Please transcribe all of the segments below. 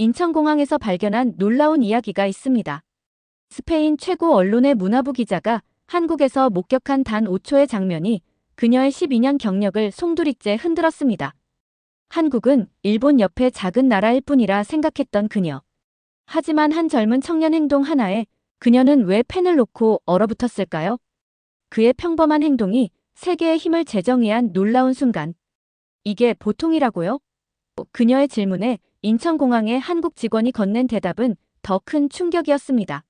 인천공항에서 발견한 놀라운 이야기가 있습니다. 스페인 최고 언론의 문화부 기자가 한국에서 목격한 단 5초의 장면이 그녀의 12년 경력을 송두리째 흔들었습니다. 한국은 일본 옆에 작은 나라일 뿐이라 생각했던 그녀. 하지만 한 젊은 청년 행동 하나에 그녀는 왜 펜을 놓고 얼어붙었을까요? 그의 평범한 행동이 세계의 힘을 재정의한 놀라운 순간. 이게 보통이라고요? 그녀의 질문에 인천공항의 한국 직원이 건넨 대답은 더 큰 충격이었습니다.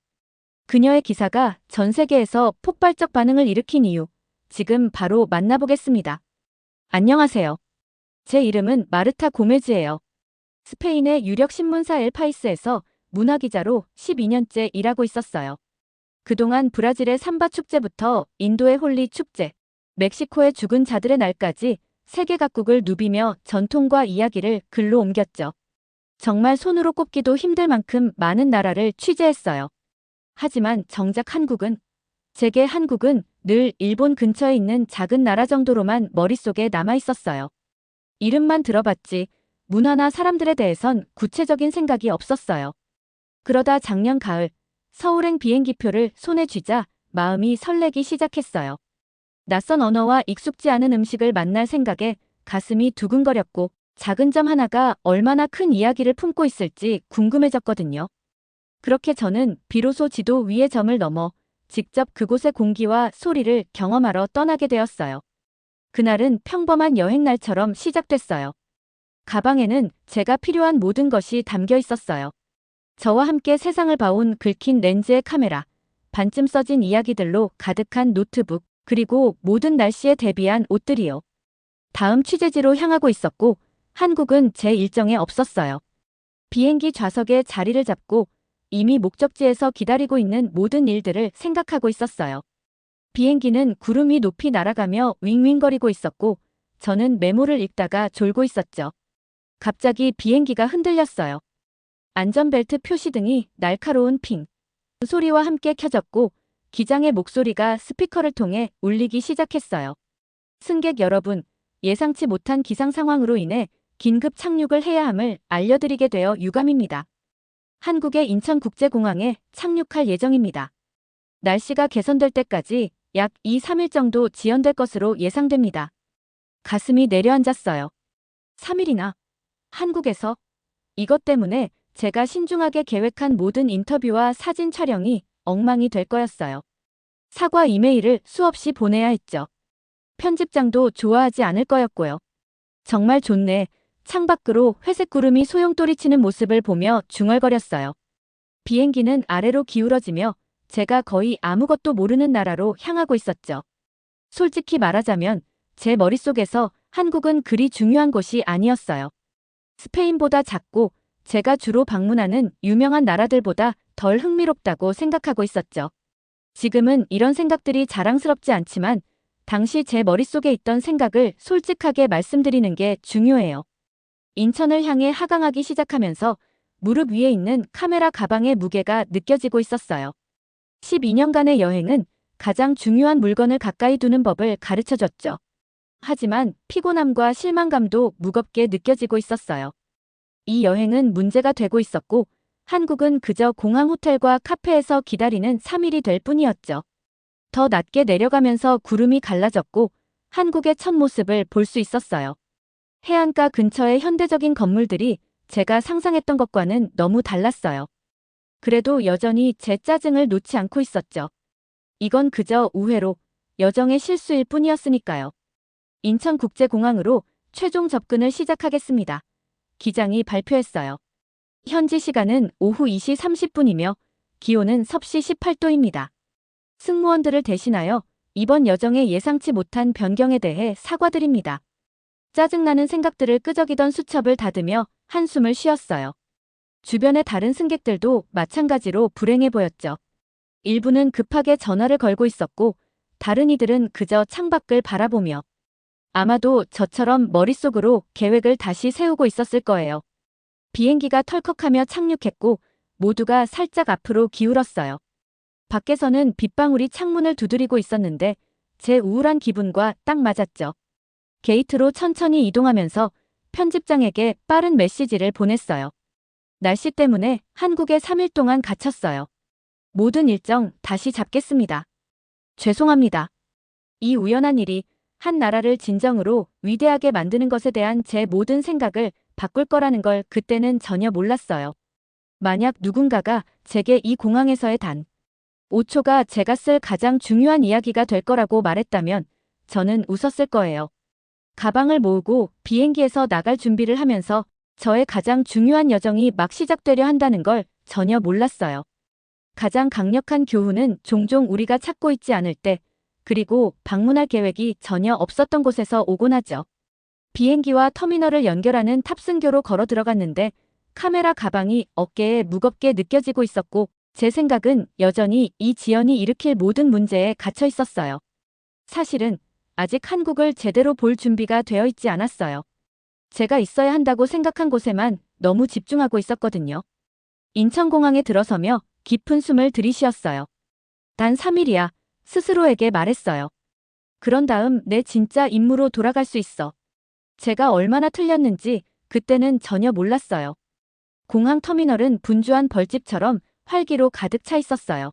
그녀의 기사가 전 세계에서 폭발적 반응을 일으킨 이유, 지금 바로 만나보겠습니다. 안녕하세요. 제 이름은 마르타 고메즈예요. 스페인의 유력 신문사 엘파이스에서 문화기자로 12년째 일하고 있었어요. 그동안 브라질의 삼바 축제부터 인도의 홀리 축제, 멕시코의 죽은 자들의 날까지 세계 각국을 누비며 전통과 이야기를 글로 옮겼죠. 정말 손으로 꼽기도 힘들 만큼 많은 나라를 취재했어요. 하지만 정작 한국은, 제게 한국은 늘 일본 근처에 있는 작은 나라 정도로만 머릿속에 남아 있었어요. 이름만 들어봤지 문화나 사람들에 대해선 구체적인 생각이 없었어요. 그러다 작년 가을 서울행 비행기표를 손에 쥐자 마음이 설레기 시작했어요. 낯선 언어와 익숙지 않은 음식을 만날 생각에 가슴이 두근거렸고 작은 점 하나가 얼마나 큰 이야기를 품고 있을지 궁금해졌거든요. 그렇게 저는 비로소 지도 위의 점을 넘어 직접 그곳의 공기와 소리를 경험하러 떠나게 되었어요. 그날은 평범한 여행날처럼 시작됐어요. 가방에는 제가 필요한 모든 것이 담겨 있었어요. 저와 함께 세상을 봐온 긁힌 렌즈의 카메라, 반쯤 써진 이야기들로 가득한 노트북, 그리고 모든 날씨에 대비한 옷들이요. 다음 취재지로 향하고 있었고, 한국은 제 일정에 없었어요. 비행기 좌석에 자리를 잡고 이미 목적지에서 기다리고 있는 모든 일들을 생각하고 있었어요. 비행기는 구름이 높이 날아가며 윙윙거리고 있었고 저는 메모를 읽다가 졸고 있었죠. 갑자기 비행기가 흔들렸어요. 안전벨트 표시등이 날카로운 핑 소리와 함께 켜졌고 기장의 목소리가 스피커를 통해 울리기 시작했어요. 승객 여러분, 예상치 못한 기상 상황으로 인해 긴급 착륙을 해야 함을 알려드리게 되어 유감입니다. 한국의 인천국제공항에 착륙할 예정입니다. 날씨가 개선될 때까지 약 2, 3일 정도 지연될 것으로 예상됩니다. 가슴이 내려앉았어요. 3일이나 한국에서 이것 때문에 제가 신중하게 계획한 모든 인터뷰와 사진 촬영이 엉망이 될 거였어요. 사과 이메일을 수없이 보내야 했죠. 편집장도 좋아하지 않을 거였고요. 정말 좋네. 창밖으로 회색 구름이 소용돌이치는 모습을 보며 중얼거렸어요. 비행기는 아래로 기울어지며 제가 거의 아무것도 모르는 나라로 향하고 있었죠. 솔직히 말하자면 제 머릿속에서 한국은 그리 중요한 곳이 아니었어요. 스페인보다 작고 제가 주로 방문하는 유명한 나라들보다 덜 흥미롭다고 생각하고 있었죠. 지금은 이런 생각들이 자랑스럽지 않지만 당시 제 머릿속에 있던 생각을 솔직하게 말씀드리는 게 중요해요. 인천을 향해 하강하기 시작하면서 무릎 위에 있는 카메라 가방의 무게가 느껴지고 있었어요. 12년간의 여행은 가장 중요한 물건을 가까이 두는 법을 가르쳐 줬죠. 하지만 피곤함과 실망감도 무겁게 느껴지고 있었어요. 이 여행은 문제가 되고 있었고 한국은 그저 공항 호텔과 카페에서 기다리는 3일이 될 뿐이었죠. 더 낮게 내려가면서 구름이 갈라졌고 한국의 첫 모습을 볼 수 있었어요. 해안가 근처의 현대적인 건물들이 제가 상상했던 것과는 너무 달랐어요. 그래도 여전히 제 짜증을 놓지 않고 있었죠. 이건 그저 우회로 여정의 실수일 뿐이었으니까요. 인천국제공항으로 최종 접근을 시작하겠습니다. 기장이 발표했어요. 현지 시간은 오후 2시 30분이며 기온은 섭씨 18도입니다. 승무원들을 대신하여 이번 여정의 예상치 못한 변경에 대해 사과드립니다. 짜증나는 생각들을 끄적이던 수첩을 닫으며 한숨을 쉬었어요. 주변의 다른 승객들도 마찬가지로 불행해 보였죠. 일부는 급하게 전화를 걸고 있었고 다른 이들은 그저 창밖을 바라보며 아마도 저처럼 머릿속으로 계획을 다시 세우고 있었을 거예요. 비행기가 털컥하며 착륙했고 모두가 살짝 앞으로 기울었어요. 밖에서는 빗방울이 창문을 두드리고 있었는데 제 우울한 기분과 딱 맞았죠. 게이트로 천천히 이동하면서 편집장에게 빠른 메시지를 보냈어요. 날씨 때문에 한국에 3일 동안 갇혔어요. 모든 일정 다시 잡겠습니다. 죄송합니다. 이 우연한 일이 한 나라를 진정으로 위대하게 만드는 것에 대한 제 모든 생각을 바꿀 거라는 걸 그때는 전혀 몰랐어요. 만약 누군가가 제게 이 공항에서의 단 5초가 제가 쓸 가장 중요한 이야기가 될 거라고 말했다면 저는 웃었을 거예요. 가방을 모으고 비행기에서 나갈 준비를 하면서 저의 가장 중요한 여정이 막 시작되려 한다는 걸 전혀 몰랐어요. 가장 강력한 교훈은 종종 우리가 찾고 있지 않을 때, 그리고 방문할 계획이 전혀 없었던 곳에서 오곤 하죠. 비행기와 터미널을 연결하는 탑승교로 걸어 들어갔는데 카메라 가방이 어깨에 무겁게 느껴지고 있었고 제 생각은 여전히 이 지연이 일으킬 모든 문제에 갇혀 있었어요. 사실은 아직 한국을 제대로 볼 준비가 되어 있지 않았어요. 제가 있어야 한다고 생각한 곳에만 너무 집중하고 있었거든요. 인천공항에 들어서며 깊은 숨을 들이쉬었어요. 단 3일이야. 스스로에게 말했어요. 그런 다음 내 진짜 임무로 돌아갈 수 있어. 제가 얼마나 틀렸는지 그때는 전혀 몰랐어요. 공항 터미널은 분주한 벌집처럼 활기로 가득 차 있었어요.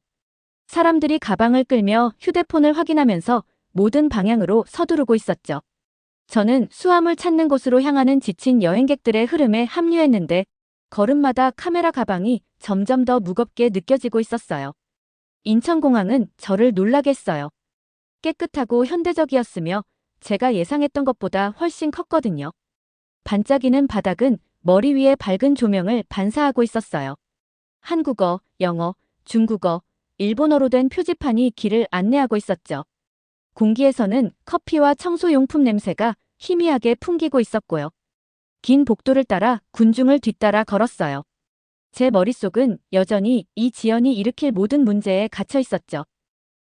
사람들이 가방을 끌며 휴대폰을 확인하면서 모든 방향으로 서두르고 있었죠. 저는 수암을 찾는 곳으로 향하는 지친 여행객들의 흐름에 합류했는데 걸음마다 카메라 가방이 점점 더 무겁게 느껴지고 있었어요. 인천공항은 저를 놀라게 했어요. 깨끗하고 현대적이었으며 제가 예상했던 것보다 훨씬 컸거든요. 반짝이는 바닥은 머리 위에 밝은 조명을 반사하고 있었어요. 한국어, 영어, 중국어, 일본어로 된 표지판이 길을 안내하고 있었죠. 공기에서는 커피와 청소용품 냄새가 희미하게 풍기고 있었고요. 긴 복도를 따라 군중을 뒤따라 걸었어요. 제 머릿속은 여전히 이 지연이 일으킬 모든 문제에 갇혀 있었죠.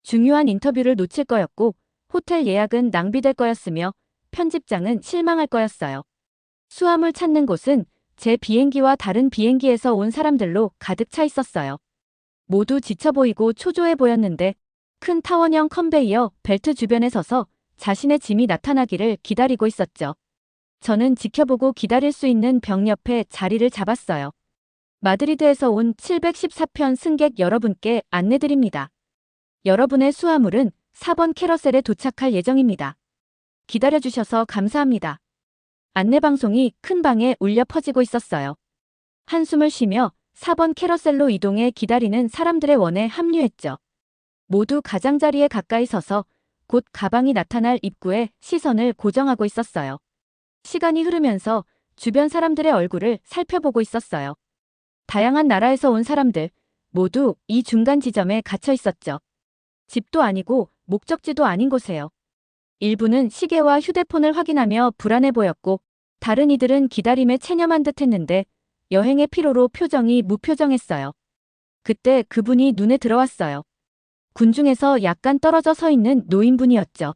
중요한 인터뷰를 놓칠 거였고 호텔 예약은 낭비될 거였으며 편집장은 실망할 거였어요. 수암을 찾는 곳은 제 비행기와 다른 비행기에서 온 사람들로 가득 차 있었어요. 모두 지쳐 보이고 초조해 보였는데 큰 타원형 컨베이어 벨트 주변에 서서 자신의 짐이 나타나기를 기다리고 있었죠. 저는 지켜보고 기다릴 수 있는 벽 옆에 자리를 잡았어요. 마드리드에서 온 714편 승객 여러분께 안내드립니다. 여러분의 수화물은 4번 캐러셀에 도착할 예정입니다. 기다려주셔서 감사합니다. 안내방송이 큰 방에 울려 퍼지고 있었어요. 한숨을 쉬며 4번 캐러셀로 이동해 기다리는 사람들의 원에 합류했죠. 모두 가장자리에 가까이 서서 곧 가방이 나타날 입구에 시선을 고정하고 있었어요. 시간이 흐르면서 주변 사람들의 얼굴을 살펴보고 있었어요. 다양한 나라에서 온 사람들 모두 이 중간 지점에 갇혀 있었죠. 집도 아니고 목적지도 아닌 곳에요. 일부는 시계와 휴대폰을 확인하며 불안해 보였고 다른 이들은 기다림에 체념한 듯 했는데 여행의 피로로 표정이 무표정했어요. 그때 그분이 눈에 들어왔어요. 군중에서 약간 떨어져 서 있는 노인분이었죠.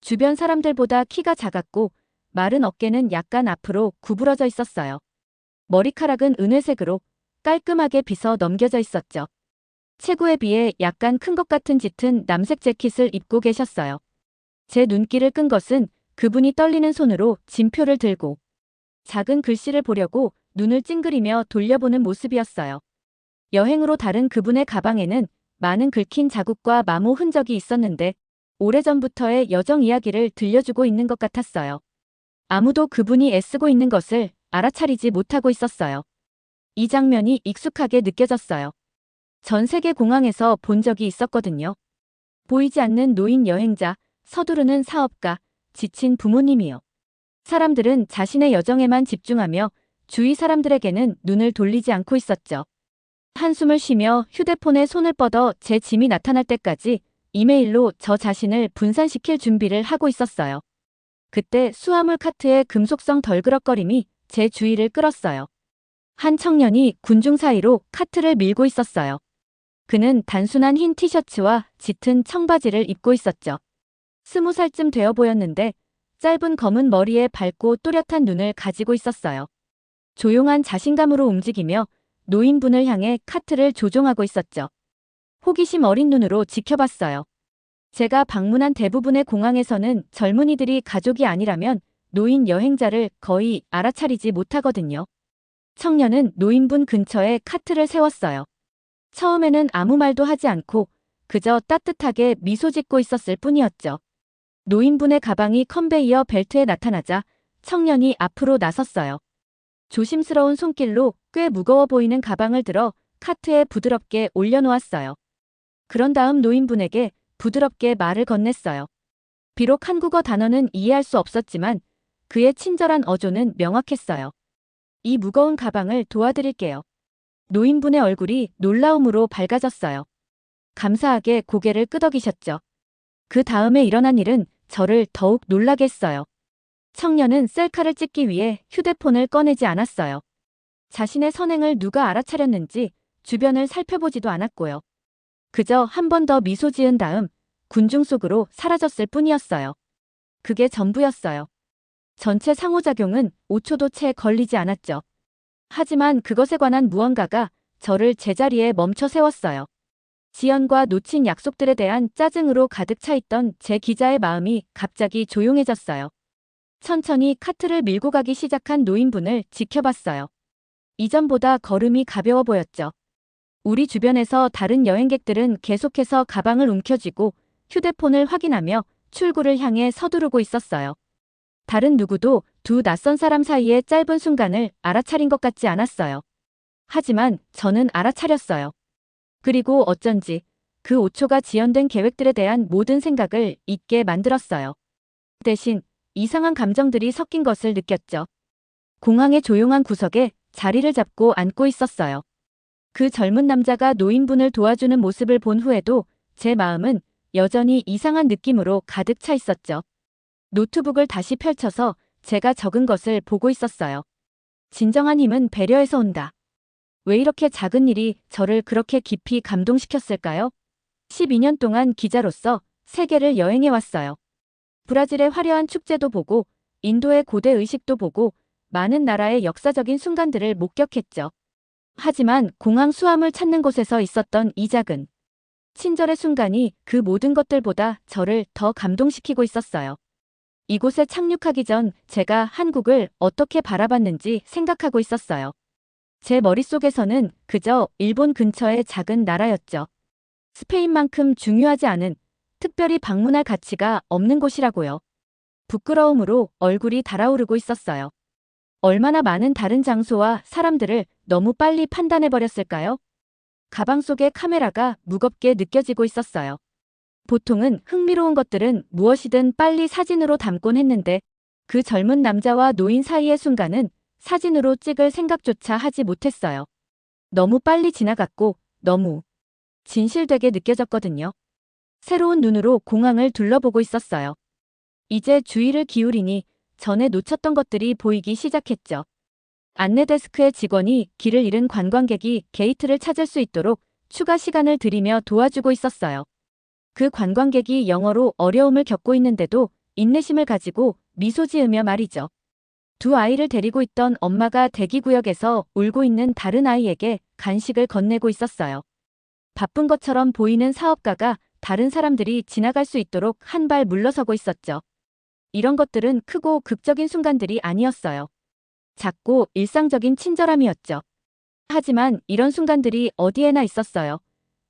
주변 사람들보다 키가 작았고 마른 어깨는 약간 앞으로 구부러져 있었어요. 머리카락은 은회색으로 깔끔하게 빗어 넘겨져 있었죠. 체구에 비해 약간 큰 것 같은 짙은 남색 재킷을 입고 계셨어요. 제 눈길을 끈 것은 그분이 떨리는 손으로 진표를 들고 작은 글씨를 보려고 눈을 찡그리며 돌려보는 모습이었어요. 여행으로 다른 그분의 가방에는 많은 긁힌 자국과 마모 흔적이 있었는데 오래전부터의 여정 이야기를 들려주고 있는 것 같았어요. 아무도 그분이 애쓰고 있는 것을 알아차리지 못하고 있었어요. 이 장면이 익숙하게 느껴졌어요. 전 세계 공항에서 본 적이 있었거든요. 보이지 않는 노인 여행자, 서두르는 사업가, 지친 부모님이요. 사람들은 자신의 여정에만 집중하며 주위 사람들에게는 눈을 돌리지 않고 있었죠. 한숨을 쉬며 휴대폰에 손을 뻗어 제 짐이 나타날 때까지 이메일로 저 자신을 분산시킬 준비를 하고 있었어요. 그때 수화물 카트의 금속성 덜그럭거림이 제 주의를 끌었어요. 한 청년이 군중 사이로 카트를 밀고 있었어요. 그는 단순한 흰 티셔츠와 짙은 청바지를 입고 있었죠. 스무 살쯤 되어 보였는데 짧은 검은 머리에 밝고 또렷한 눈을 가지고 있었어요. 조용한 자신감으로 움직이며 노인분을 향해 카트를 조종하고 있었죠. 호기심 어린 눈으로 지켜봤어요. 제가 방문한 대부분의 공항에서는 젊은이들이 가족이 아니라면 노인 여행자를 거의 알아차리지 못하거든요. 청년은 노인분 근처에 카트를 세웠어요. 처음에는 아무 말도 하지 않고 그저 따뜻하게 미소 짓고 있었을 뿐이었죠. 노인분의 가방이 컨베이어 벨트에 나타나자 청년이 앞으로 나섰어요. 조심스러운 손길로 꽤 무거워 보이는 가방을 들어 카트에 부드럽게 올려놓았어요. 그런 다음 노인분에게 부드럽게 말을 건넸어요. 비록 한국어 단어는 이해할 수 없었지만 그의 친절한 어조는 명확했어요. 이 무거운 가방을 도와드릴게요. 노인분의 얼굴이 놀라움으로 밝아졌어요. 감사하게 고개를 끄덕이셨죠. 그 다음에 일어난 일은 저를 더욱 놀라게 했어요. 청년은 셀카를 찍기 위해 휴대폰을 꺼내지 않았어요. 자신의 선행을 누가 알아차렸는지 주변을 살펴보지도 않았고요. 그저 한 번 더 미소 지은 다음 군중 속으로 사라졌을 뿐이었어요. 그게 전부였어요. 전체 상호작용은 5초도 채 걸리지 않았죠. 하지만 그것에 관한 무언가가 저를 제자리에 멈춰 세웠어요. 지연과 놓친 약속들에 대한 짜증으로 가득 차 있던 제 기자의 마음이 갑자기 조용해졌어요. 천천히 카트를 밀고 가기 시작한 노인분을 지켜봤어요. 이전보다 걸음이 가벼워 보였죠. 우리 주변에서 다른 여행객들은 계속해서 가방을 움켜쥐고 휴대폰을 확인하며 출구를 향해 서두르고 있었어요. 다른 누구도 두 낯선 사람 사이의 짧은 순간을 알아차린 것 같지 않았어요. 하지만 저는 알아차렸어요. 그리고 어쩐지 그 5초가 지연된 계획들에 대한 모든 생각을 잊게 만들었어요. 대신 이상한 감정들이 섞인 것을 느꼈죠. 공항의 조용한 구석에 자리를 잡고 앉고 있었어요. 그 젊은 남자가 노인분을 도와주는 모습을 본 후에도 제 마음은 여전히 이상한 느낌으로 가득 차 있었죠. 노트북을 다시 펼쳐서 제가 적은 것을 보고 있었어요. 진정한 힘은 배려에서 온다. 왜 이렇게 작은 일이 저를 그렇게 깊이 감동시켰을까요? 12년 동안 기자로서 세계를 여행해 왔어요. 브라질의 화려한 축제도 보고 인도의 고대 의식도 보고 많은 나라의 역사적인 순간들을 목격했죠. 하지만 공항 수암을 찾는 곳에서 있었던 이 작은 친절의 순간이 그 모든 것들보다 저를 더 감동시키고 있었어요. 이곳에 착륙하기 전 제가 한국을 어떻게 바라봤는지 생각하고 있었어요. 제 머릿속에서는 그저 일본 근처의 작은 나라였죠. 스페인만큼 중요하지 않은 특별히 방문할 가치가 없는 곳이라고요. 부끄러움으로 얼굴이 달아오르고 있었어요. 얼마나 많은 다른 장소와 사람들을 너무 빨리 판단해버렸을까요? 가방 속의 카메라가 무겁게 느껴지고 있었어요. 보통은 흥미로운 것들은 무엇이든 빨리 사진으로 담곤 했는데 그 젊은 남자와 노인 사이의 순간은 사진으로 찍을 생각조차 하지 못했어요. 너무 빨리 지나갔고 너무 진실되게 느껴졌거든요. 새로운 눈으로 공항을 둘러보고 있었어요. 이제 주의를 기울이니 전에 놓쳤던 것들이 보이기 시작했죠. 안내 데스크의 직원이 길을 잃은 관광객이 게이트를 찾을 수 있도록 추가 시간을 들이며 도와주고 있었어요. 그 관광객이 영어로 어려움을 겪고 있는데도 인내심을 가지고 미소 지으며 말이죠. 두 아이를 데리고 있던 엄마가 대기구역에서 울고 있는 다른 아이에게 간식을 건네고 있었어요. 바쁜 것처럼 보이는 사업가가 다른 사람들이 지나갈 수 있도록 한 발 물러서고 있었죠. 이런 것들은 크고 극적인 순간들이 아니었어요. 작고 일상적인 친절함이었죠. 하지만 이런 순간들이 어디에나 있었어요.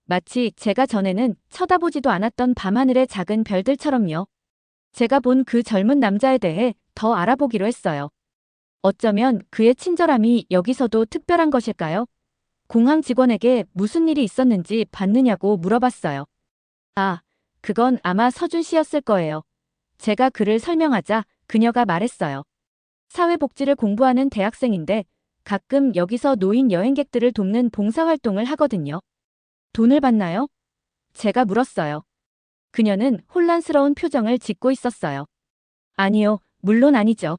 마치 제가 전에는 쳐다보지도 않았던 밤하늘의 작은 별들처럼요. 제가 본 그 젊은 남자에 대해 더 알아보기로 했어요. 어쩌면 그의 친절함이 여기서도 특별한 것일까요? 공항 직원에게 무슨 일이 있었는지 받느냐고 물어봤어요. 아, 그건 아마 서준 씨였을 거예요. 제가 그를 설명하자 그녀가 말했어요. 사회복지를 공부하는 대학생인데 가끔 여기서 노인 여행객들을 돕는 봉사활동을 하거든요. 돈을 받나요? 제가 물었어요. 그녀는 혼란스러운 표정을 짓고 있었어요. 아니요, 물론 아니죠.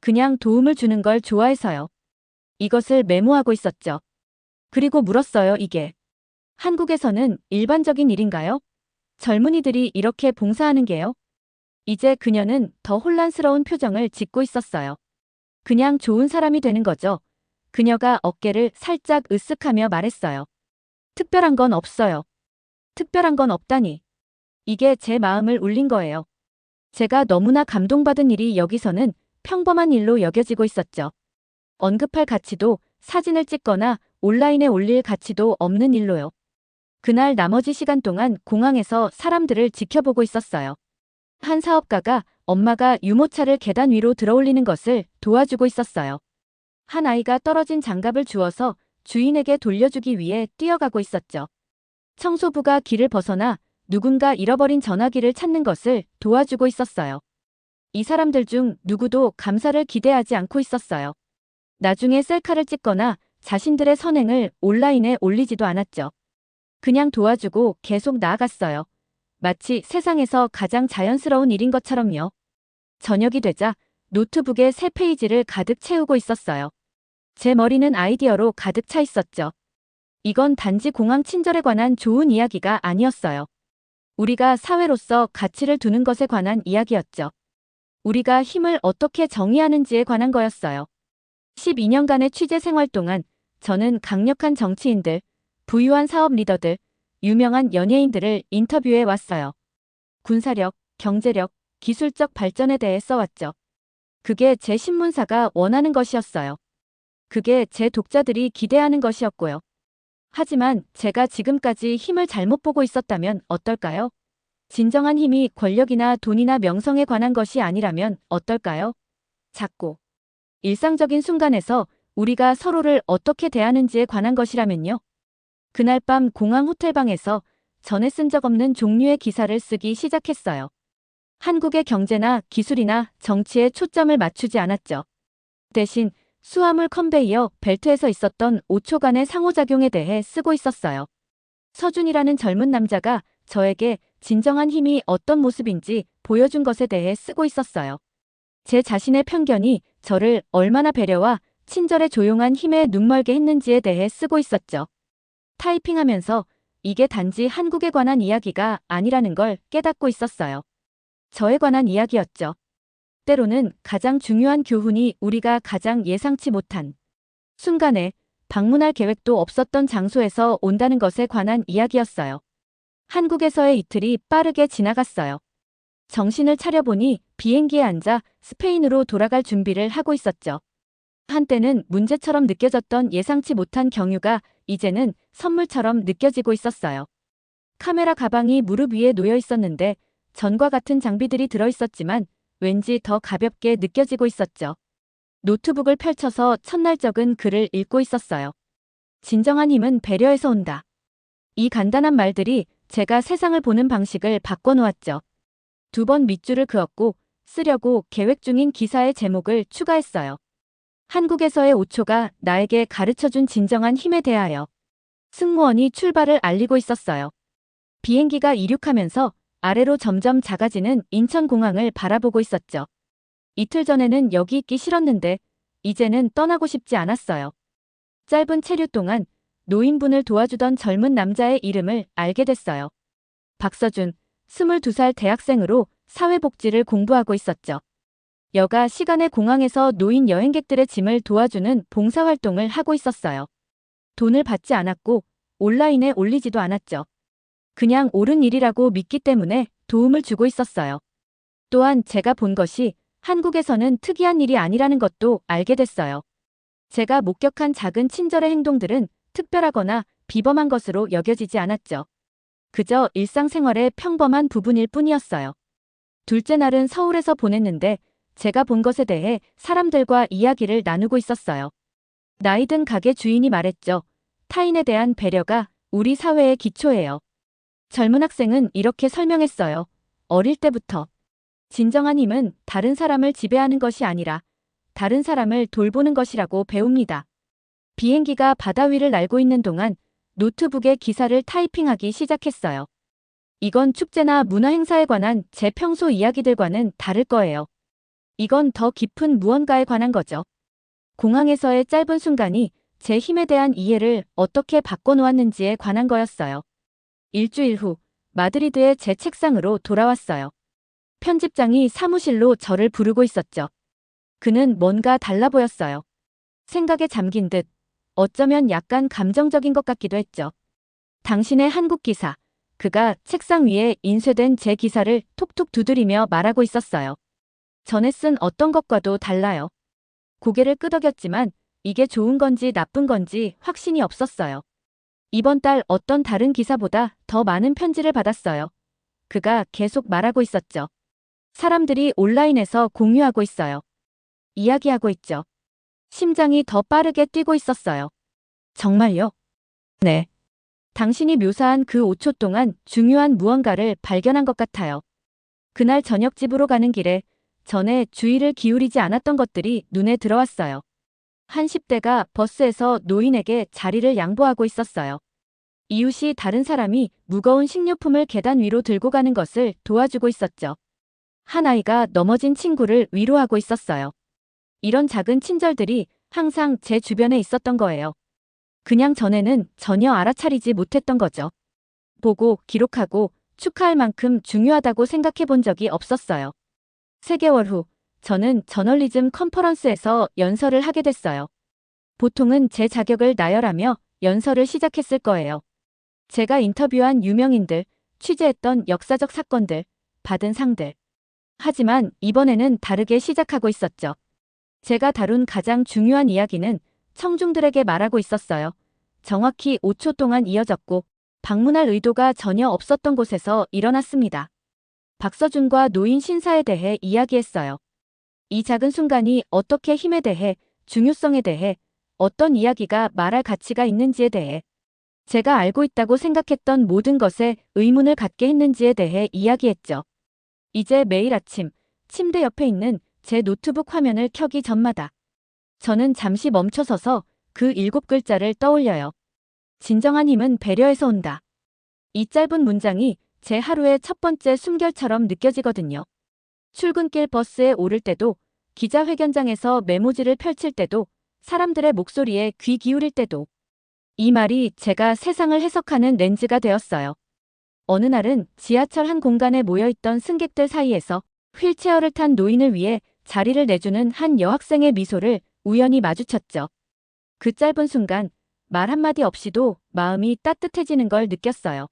그냥 도움을 주는 걸 좋아해서요. 이것을 메모하고 있었죠. 그리고 물었어요, 이게. 한국에서는 일반적인 일인가요? 젊은이들이 이렇게 봉사하는 게요? 이제 그녀는 더 혼란스러운 표정을 짓고 있었어요. 그냥 좋은 사람이 되는 거죠. 그녀가 어깨를 살짝 으쓱하며 말했어요. 특별한 건 없어요. 특별한 건 없다니. 이게 제 마음을 울린 거예요. 제가 너무나 감동받은 일이 여기서는 평범한 일로 여겨지고 있었죠. 언급할 가치도 사진을 찍거나 온라인에 올릴 가치도 없는 일로요. 그날 나머지 시간 동안 공항에서 사람들을 지켜보고 있었어요. 한 사업가가 엄마가 유모차를 계단 위로 들어올리는 것을 도와주고 있었어요. 한 아이가 떨어진 장갑을 주워서 주인에게 돌려주기 위해 뛰어가고 있었죠. 청소부가 길을 벗어나 누군가 잃어버린 전화기를 찾는 것을 도와주고 있었어요. 이 사람들 중 누구도 감사를 기대하지 않고 있었어요. 나중에 셀카를 찍거나 자신들의 선행을 온라인에 올리지도 않았죠. 그냥 도와주고 계속 나아갔어요. 마치 세상에서 가장 자연스러운 일인 것처럼요. 저녁이 되자 노트북에 새 페이지를 가득 채우고 있었어요. 제 머리는 아이디어로 가득 차 있었죠. 이건 단지 공항 친절에 관한 좋은 이야기가 아니었어요. 우리가 사회로서 가치를 두는 것에 관한 이야기였죠. 우리가 힘을 어떻게 정의하는지에 관한 거였어요. 12년간의 취재 생활 동안 저는 강력한 정치인들, 부유한 사업 리더들, 유명한 연예인들을 인터뷰해 왔어요. 군사력, 경제력, 기술적 발전에 대해 써왔죠. 그게 제 신문사가 원하는 것이었어요. 그게 제 독자들이 기대하는 것이었고요. 하지만 제가 지금까지 힘을 잘못 보고 있었다면 어떨까요? 진정한 힘이 권력이나 돈이나 명성에 관한 것이 아니라면 어떨까요? 작고 일상적인 순간에서 우리가 서로를 어떻게 대하는지에 관한 것이라면요. 그날 밤 공항 호텔방에서 전에 쓴 적 없는 종류의 기사를 쓰기 시작했어요. 한국의 경제나 기술이나 정치에 초점을 맞추지 않았죠. 대신 수화물 컨베이어 벨트에서 있었던 5초간의 상호작용에 대해 쓰고 있었어요. 서준이라는 젊은 남자가 저에게 진정한 힘이 어떤 모습인지 보여준 것에 대해 쓰고 있었어요. 제 자신의 편견이 저를 얼마나 배려와 친절에 조용한 힘에 눈멀게 했는지에 대해 쓰고 있었죠. 타이핑하면서 이게 단지 한국에 관한 이야기가 아니라는 걸 깨닫고 있었어요. 저에 관한 이야기였죠. 때로는 가장 중요한 교훈이 우리가 가장 예상치 못한 순간에 방문할 계획도 없었던 장소에서 온다는 것에 관한 이야기였어요. 한국에서의 이틀이 빠르게 지나갔어요. 정신을 차려보니 비행기에 앉아 스페인으로 돌아갈 준비를 하고 있었죠. 한때는 문제처럼 느껴졌던 예상치 못한 경유가 이제는 선물처럼 느껴지고 있었어요. 카메라 가방이 무릎 위에 놓여 있었는데 전과 같은 장비들이 들어 있었지만 왠지 더 가볍게 느껴지고 있었죠. 노트북을 펼쳐서 첫날 적은 글을 읽고 있었어요. 진정한 힘은 배려에서 온다. 이 간단한 말들이 제가 세상을 보는 방식을 바꿔놓았죠. 두 번 밑줄을 그었고 쓰려고 계획 중인 기사의 제목을 추가했어요. 한국에서의 5초가 나에게 가르쳐준 진정한 힘에 대하여 승무원이 출발을 알리고 있었어요. 비행기가 이륙하면서 아래로 점점 작아지는 인천공항을 바라보고 있었죠. 이틀 전에는 여기 있기 싫었는데 이제는 떠나고 싶지 않았어요. 짧은 체류 동안 노인분을 도와주던 젊은 남자의 이름을 알게 됐어요. 박서준, 22살 대학생으로 사회복지를 공부하고 있었죠. 여가 시간에 공항에서 노인 여행객들의 짐을 도와주는 봉사활동을 하고 있었어요. 돈을 받지 않았고 온라인에 올리지도 않았죠. 그냥 옳은 일이라고 믿기 때문에 도움을 주고 있었어요. 또한 제가 본 것이 한국에서는 특이한 일이 아니라는 것도 알게 됐어요. 제가 목격한 작은 친절의 행동들은 특별하거나 비범한 것으로 여겨지지 않았죠. 그저 일상생활의 평범한 부분일 뿐이었어요. 둘째 날은 서울에서 보냈는데 제가 본 것에 대해 사람들과 이야기를 나누고 있었어요. 나이든 가게 주인이 말했죠. 타인에 대한 배려가 우리 사회의 기초예요. 젊은 학생은 이렇게 설명했어요. 어릴 때부터. 진정한 힘은 다른 사람을 지배하는 것이 아니라 다른 사람을 돌보는 것이라고 배웁니다. 비행기가 바다 위를 날고 있는 동안 노트북에 기사를 타이핑하기 시작했어요. 이건 축제나 문화 행사에 관한 제 평소 이야기들과는 다를 거예요. 이건 더 깊은 무언가에 관한 거죠. 공항에서의 짧은 순간이 제 힘에 대한 이해를 어떻게 바꿔놓았는지에 관한 거였어요. 일주일 후 마드리드의 제 책상으로 돌아왔어요. 편집장이 사무실로 저를 부르고 있었죠. 그는 뭔가 달라 보였어요. 생각에 잠긴 듯 어쩌면 약간 감정적인 것 같기도 했죠. 당신의 한국 기사. 그가 책상 위에 인쇄된 제 기사를 톡톡 두드리며 말하고 있었어요. 전에 쓴 어떤 것과도 달라요. 고개를 끄덕였지만 이게 좋은 건지 나쁜 건지 확신이 없었어요. 이번 달 어떤 다른 기사보다 더 많은 편지를 받았어요. 그가 계속 말하고 있었죠. 사람들이 온라인에서 공유하고 있어요. 이야기하고 있죠. 심장이 더 빠르게 뛰고 있었어요. 정말요? 네. 당신이 묘사한 그 5초 동안 중요한 무언가를 발견한 것 같아요. 그날 저녁 집으로 가는 길에 전에 주의를 기울이지 않았던 것들이 눈에 들어왔어요. 한 10대가 버스에서 노인에게 자리를 양보하고 있었어요. 이웃이 다른 사람이 무거운 식료품을 계단 위로 들고 가는 것을 도와주고 있었죠. 한 아이가 넘어진 친구를 위로하고 있었어요. 이런 작은 친절들이 항상 제 주변에 있었던 거예요. 그냥 전에는 전혀 알아차리지 못했던 거죠. 보고 기록하고 축하할 만큼 중요하다고 생각해 본 적이 없었어요. 3개월 후, 저는 저널리즘 컨퍼런스에서 연설을 하게 됐어요. 보통은 제 자격을 나열하며 연설을 시작했을 거예요. 제가 인터뷰한 유명인들, 취재했던 역사적 사건들, 받은 상들. 하지만 이번에는 다르게 시작하고 있었죠. 제가 다룬 가장 중요한 이야기는 청중들에게 말하고 있었어요. 정확히 5초 동안 이어졌고 방문할 의도가 전혀 없었던 곳에서 일어났습니다. 박서준과 노인 신사에 대해 이야기했어요. 이 작은 순간이 어떻게 힘에 대해, 중요성에 대해, 어떤 이야기가 말할 가치가 있는지에 대해, 제가 알고 있다고 생각했던 모든 것에 의문을 갖게 했는지에 대해 이야기했죠. 이제 매일 아침 침대 옆에 있는 제 노트북 화면을 켜기 전마다 저는 잠시 멈춰서서 그 일곱 글자를 떠올려요. 진정한 힘은 배려에서 온다. 이 짧은 문장이 제 하루의 첫 번째 숨결처럼 느껴지거든요. 출근길 버스에 오를 때도, 기자회견장에서 메모지를 펼칠 때도, 사람들의 목소리에 귀 기울일 때도, 이 말이 제가 세상을 해석하는 렌즈가 되었어요. 어느 날은 지하철 한 공간에 모여있던 승객들 사이에서 휠체어를 탄 노인을 위해 자리를 내주는 한 여학생의 미소를 우연히 마주쳤죠. 그 짧은 순간 말 한마디 없이도 마음이 따뜻해지는 걸 느꼈어요.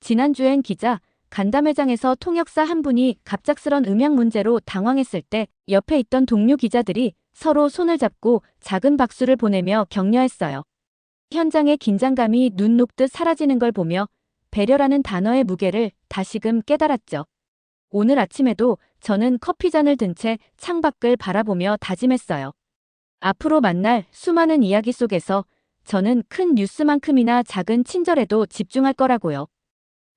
지난주엔 기자, 간담회장에서 통역사 한 분이 갑작스런 음향 문제로 당황했을 때 옆에 있던 동료 기자들이 서로 손을 잡고 작은 박수를 보내며 격려했어요. 현장의 긴장감이 눈 녹듯 사라지는 걸 보며 배려라는 단어의 무게를 다시금 깨달았죠. 오늘 아침에도 저는 커피잔을 든 채 창밖을 바라보며 다짐했어요. 앞으로 만날 수많은 이야기 속에서 저는 큰 뉴스만큼이나 작은 친절에도 집중할 거라고요.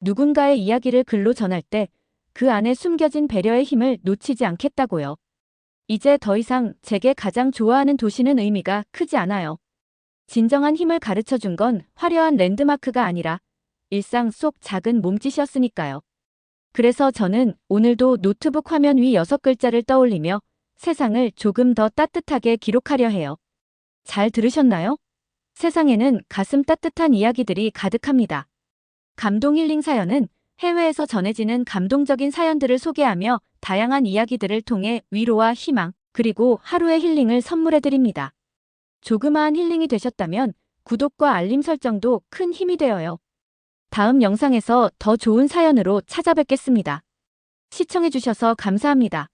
누군가의 이야기를 글로 전할 때 그 안에 숨겨진 배려의 힘을 놓치지 않겠다고요. 이제 더 이상 제게 가장 좋아하는 도시는 의미가 크지 않아요. 진정한 힘을 가르쳐 준 건 화려한 랜드마크가 아니라 일상 속 작은 몸짓이었으니까요. 그래서 저는 오늘도 노트북 화면 위 여섯 글자를 떠올리며 세상을 조금 더 따뜻하게 기록하려 해요. 잘 들으셨나요? 세상에는 가슴 따뜻한 이야기들이 가득합니다. 감동 힐링 사연은 해외에서 전해지는 감동적인 사연들을 소개하며 다양한 이야기들을 통해 위로와 희망, 그리고 하루의 힐링을 선물해드립니다. 조그마한 힐링이 되셨다면 구독과 알림 설정도 큰 힘이 되어요. 다음 영상에서 더 좋은 사연으로 찾아뵙겠습니다. 시청해주셔서 감사합니다.